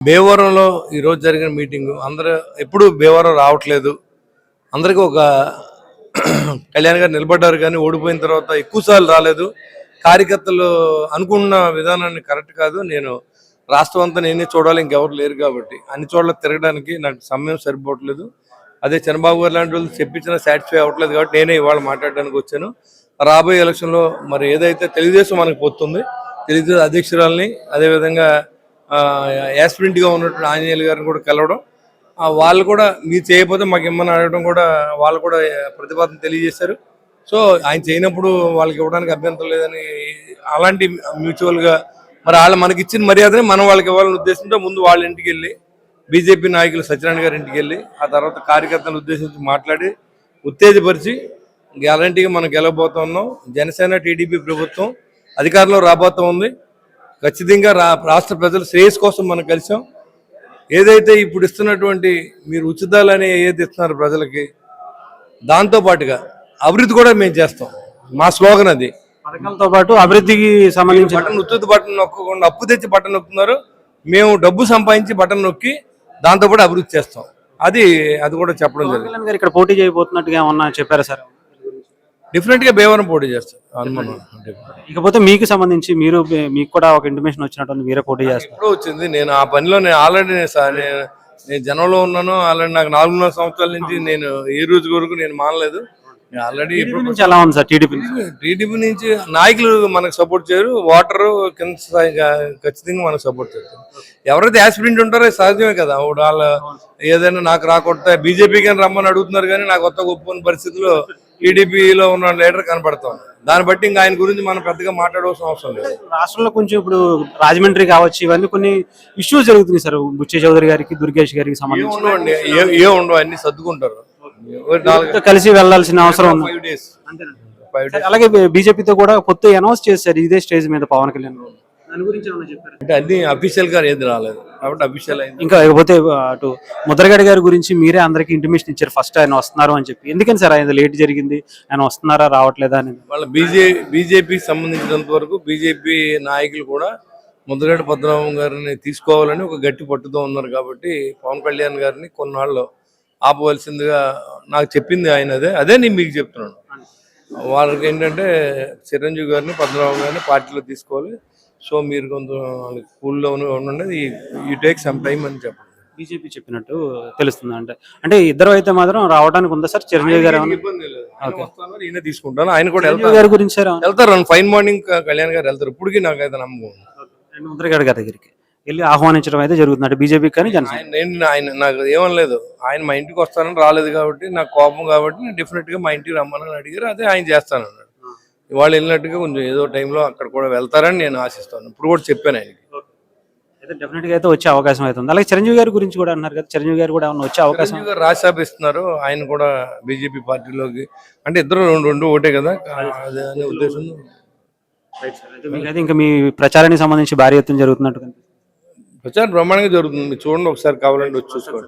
భీమవరంలో ఈరోజు జరిగిన మీటింగ్ అందరూ ఎప్పుడు భీమవరం రావట్లేదు. అందరికీ ఒక కళ్యాణ్ గారు నిలబడ్డారు కానీ ఓడిపోయిన తర్వాత ఎక్కువసార్లు రాలేదు. కార్యకర్తలు అనుకున్న విధానాన్ని కరెక్ట్ కాదు. నేను రాష్ట్రం అంతా నేనే చూడాలి ఇంకెవరు లేరు కాబట్టి. అన్ని చోట్ల తిరగడానికి నాకు సమయం సరిపోవట్లేదు. అదే చంద్రబాబు గారు లాంటి వాళ్ళు చెప్పించినా సాటిస్ఫై అవ్వట్లేదు కాబట్టి నేనే ఇవాళ మాట్లాడడానికి వచ్చాను. రాబోయే ఎలక్షన్లో మరి ఏదైతే తెలుగుదేశం మనకు పోతుంది తెలుగుదేశం అధ్యక్షురాలని అదేవిధంగా యాస్పిరెంట్గా ఉన్నటువంటి ఆంజనేయులు గారిని కూడా కలవడం వాళ్ళు కూడా మీరు చేయకపోతే మాకు ఇమ్మని అడగడం కూడా వాళ్ళు కూడా ప్రతిపాదన తెలియజేశారు. సో ఆయన చేయనప్పుడు వాళ్ళకి ఇవ్వడానికి అభ్యంతరం లేదని అలాంటి మ్యూచువల్గా మరి వాళ్ళు మనకి ఇచ్చిన మర్యాదని మనం వాళ్ళకి ఇవ్వాలని ఉద్దేశంతో ముందు వాళ్ళ ఇంటికి వెళ్ళి బీజేపీ నాయకులు సత్యనారాయణ గారి ఇంటికి వెళ్ళి ఆ తర్వాత కార్యకర్తలను ఉద్దేశించి మాట్లాడి ఉత్తేజపరిచి గ్యారంటీగా మనం గెలవబోతున్నాం. జనసేన టీడీపీ ప్రభుత్వం అధికారంలో రాబోతా ఉంది ఖచ్చితంగా రా రాష్ట్ర ప్రజల శ్రేయస్ కోసం మనం కలిసాం. ఏదైతే ఇప్పుడు ఇస్తున్నటువంటి మీరు ఉచితాలని ఏదైతే ఇస్తున్నారు ప్రజలకి దాంతో పాటుగా అభివృద్ధి కూడా మేము చేస్తాం. మా స్లోగన్ అది. పథకాలతో పాటు అభివృద్ధికి సంబంధించి బటన్ ఉత్తుత్ బటన్ నొక్కకుండా అప్పు తెచ్చి బటన్ నొక్కుతున్నారు. మేము డబ్బు సంపాదించి బటన్ నొక్కి దాంతో పాటు అభివృద్ధి చేస్తాం. అది అది కూడా చెప్పడం జరిగింది. ఇక్కడ పోటీ చేయబోతున్నట్టుగా ఏమన్నా చెప్పారా సార్? డిఫరెంట్గా భీమవరం పోటీ చేస్తాం అనుమానం ఇకపోతే మీకు సంబంధించి మీరు మీకు కూడా ఒక ఇంటిమేషన్ వచ్చినట్టు మీరే పోటీ చేస్తారు. ఎప్పుడో వచ్చింది. నేను ఆ పనిలో నేను ఆల్రెడీ నేను జనంలో ఉన్నాను. ఆల్రెడీ నాకు నాలుగున్నర సంవత్సరాల నుంచి నేను ఈ రోజు వరకు నేను మానలేదు. ఆల్రెడీ టీడీపీ నుంచి ఎలా ఉంది సార్ టీడీపీ? టీడీపీ నుంచి నాయకులు మనకు సపోర్ట్ చేయరు. వాటర్ కింద స్థాయి ఖచ్చితంగా మనకు సపోర్ట్ చేస్తారు. ఎవరైతే యాస్పిరెంట్ ఉంటారో సహజమే కదా. ఇప్పుడు వాళ్ళ ఏదైనా నాకు రాకొడతా బీజేపీ కానీ రమ్మని అడుగుతున్నారు కానీ నాకు కొత్త ఒప్పుకున్న పరిస్థితిలో టీడీపీలో ఉన్న లీడర్ కనపడతాం దాన్ని బట్టి ఇంకా ఆయన గురించి మనం పెద్దగా మాట్లాడవలసిన అవసరం లేదు. రాష్ట్రంలో కొంచెం ఇప్పుడు రాజమండ్రి కావచ్చు ఇవన్నీ కొన్ని ఇష్యూస్ జరుగుతున్నాయి సార్. బుచ్చే చౌదరి గారికి దుర్గేష్ గారికి సంబంధించి ఏ ఉండవు అన్ని సర్దుకుంటారు. కలిసి వెళ్ళాల్సిన అవసరం ఉంది? అలాగే బీజేపీతో కూడా కొత్త అనౌన్స్ చేశారు ఇదే స్టేజ్ మీద పవన్ కళ్యాణ్ గారు. దాని గురించి ఏమన్నా చెప్పారా? అంటే అన్ని అఫీషియల్గా ఏది రాలేదు. కాబట్టి అఫీషియల్ అయింది. ఇంకా ఇకపోతే అటు ముద్రగడ గారి గురించి మీరే అందరికి ఇంటిమేషన్ ఇచ్చారు. ఫస్ట్ ఆయన వస్తున్నారు అని చెప్పి. ఎందుకని సార్ ఆయన లేట్ జరిగింది? ఆయన వస్తున్నారా రావట్లేదా అని. వాళ్ళ బీజే బీజేపీకి సంబంధించినంత వరకు బీజేపీ నాయకులు కూడా ముద్రగడ్డ పద్మనాభం గారిని తీసుకోవాలని ఒక గట్టి పట్టుతో ఉన్నారు కాబట్టి పవన్ కళ్యాణ్ గారిని కొన్నాళ్ళు ఆపవలసిందిగా నాకు చెప్పింది ఆయన అదే. అదే నేను మీకు చెప్తున్నాను. వాళ్ళకి ఏంటంటే చిరంజీవి గారిని పద్మనాభం గారిని పార్టీలో తీసుకోవాలి. సో మీరు కొంత వాళ్ళకి కూల్లో ఉండండి ఈ టేక్ సమ్ టైం అని చెప్పండి. బీజేపీ చెప్పినట్టు తెలుస్తుంది అంటే. అంటే ఇద్దరు అయితే మాత్రం రావడానికి ఉందా సార్? చిరంజీవి గారు ఈయన తీసుకుంటాను. ఆయన కూడా గారి గురించి? వెళ్తారు. ఫైన్ మార్నింగ్ కళ్యాణ్ గారు వెళ్తారు. ఇప్పటికీ నాకైతే నమ్మకం ముద్రగడ గారి దగ్గరికి. వెళ్ళి ఆహ్వానించడం అయితే జరుగుతుంది. అంటే బీజేపీకి కానీ జనసేన? ఆయన నేను ఆయన నాకు ఏమనలేదు ఆయన మా ఇంటికి వస్తానని రాలేదు కాబట్టి నాకు కోపం కాబట్టి నేను డెఫినెట్గా మా ఇంటికి రమ్మని అడిగారు. అదే ఆయన చేస్తాను అన్నాడు ఇవాళ వెళ్ళినట్టుగా కొంచెం ఏదో టైంలో అక్కడ కూడా వెళ్తారని నేను ఆశిస్తాను. ఇప్పుడు కూడా చెప్పాను ఆయనకి. అయితే డెఫినెట్గా అయితే వచ్చే అవకాశం అయితే ఉంది. అలాగే చిరంజీవి గారి గురించి కూడా అన్నారు కదా. చిరంజీవి గారు కూడా ఏమన్నా వచ్చే అవకాశం? చిరంజీవి గారు రాజ్యసభ ఇస్తున్నారు ఆయన కూడా బీజేపీ పార్టీలోకి. అంటే ఇద్దరు రెండు రెండు ఒకటే కదా? అదే. అనే ఉద్దేశం. అయితే ఇంకా మీ ప్రచారానికి సంబంధించి భారీ ఎత్తున జరుగుతున్నట్టు కనిపిస్తుంది. ప్రచారం బ్రహ్మాండంగా జరుగుతుంది. మీరు చూడండి ఒకసారి కావాలంటే వచ్చి చూసుకోండి.